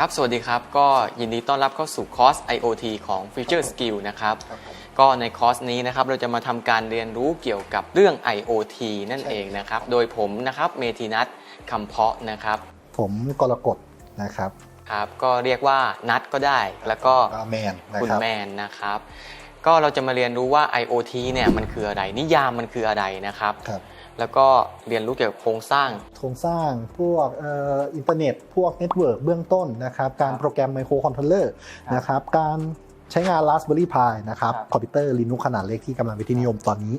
ครับ สวัสดีครับ ก็ยินดีต้อนรับเข้าสู่คอร์ส IoT ของ Future Skill นะครับครับผมก็ในคอร์สนี้นะครับ เราจะมาทำการเรียนรู้เกี่ยวกับเรื่อง IoT นั่นใช่เองนะครับ โดยผมนะครับ เมธีนัทคำเพาะนะครับ ผมกรกฎนะครับ ครับ ก็เรียกว่านัทก็ได้ แล้วก็ก็แมนนะคุณครับแมนนะครับ ก็เราจะมาเรียนรู้ว่า IoT เนี่ยมันคืออะไร นิยามมันคืออะไรนะครับครับ แล้วก็เรียนรู้เกี่ยวกับโครงสร้าง โครงสร้างพวกเอ่ออินเทอร์เน็ต พวกเน็ตเวิร์กเบื้องต้นนะครับ การครับโปรแกรมไมโครคอนโทรลเลอร์ครับนะครับการใช้งาน Raspberry Pi นะครับครับ คอมพิวเตอร์ Linux ขนาดเล็กที่กำลังเป็นที่นิยมตอนนี้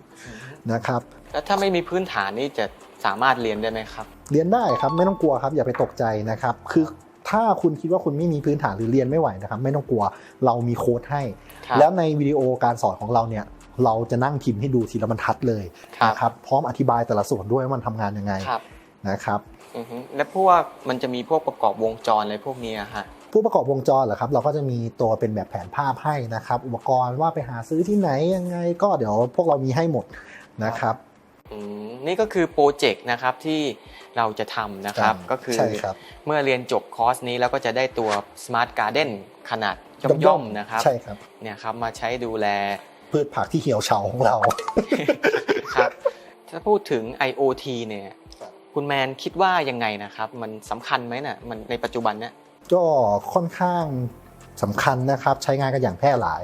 นะครับ แล้วถ้าไม่มีพื้นฐานนี่จะสามารถเรียนได้ไหมครับ เรียนได้ครับไม่ต้องกลัวครับอย่าไปตกใจนะครับ คือถ้าคุณคิดว่าคุณไม่มีพื้นฐานหรือเรียนไม่ไหวนะครับ ไม่ต้องกลัวเรามีโค้ดให้ครับแล้วในวิดีโอการสอนของเราเนี่ย เราจะนั่งพิมพ์ให้ดูทีละบรรทัดเลยครับนะครับพร้อมอธิบายแต่ละส่วนด้วยว่ามันทำงานยังไงครับนะครับอือฮึแล้วพวกมันจะมีพวกประกอบวงจรอะไรพวกนี้อะฮะผู้ประกอบวงจรเหรอครับเราก็จะมีตัวเป็นแบบแผนภาพให้นะครับ อุปกรณ์ว่าไปหาซื้อที่ไหนยังไงก็เดี๋ยวพวกเรามีให้หมดนะครับอืมนี่ก็คือโปรเจกต์นะครับที่เราจะทำนะครับก็คือใช่ครับเมื่อเรียนจบคอร์สนี้แล้วก็จะได้ตัว Smart Garden ขนาดย่อมๆนะครับใช่ครับเนี่ยครับมาใช้ดูแล พืชผักที่เหี่ยวเฉาของเรา ครับ ถ้าพูดถึง IoT เนี่ย คุณแมนคิดว่ายังไงนะครับ มันสำคัญไหมน่ะมันในปัจจุบันเนี่ยก็ค่อนข้างสำคัญนะครับใช้งานกันอย่างแพร่หลาย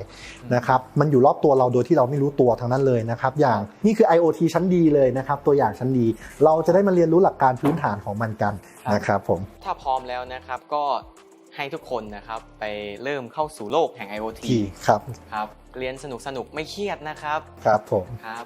นะครับมันอยู่รอบตัวเราโดยที่เราไม่รู้ตัวทั้งนั้นเลยนะครับอย่างนี่คือ IoT ชั้นดีเลยนะครับตัวอย่างชั้นดี เราจะได้มาเรียนรู้หลักการพื้นฐานของมันกันนะครับผมถ้าพร้อมแล้วนะครับก็ ให้ทุกคนนะครับไปเริ่มเข้าสู่โลกแห่ง IoT ที่ครับครับเรียนสนุกสนุกๆไม่เครียดนะครับ ครับผมครับ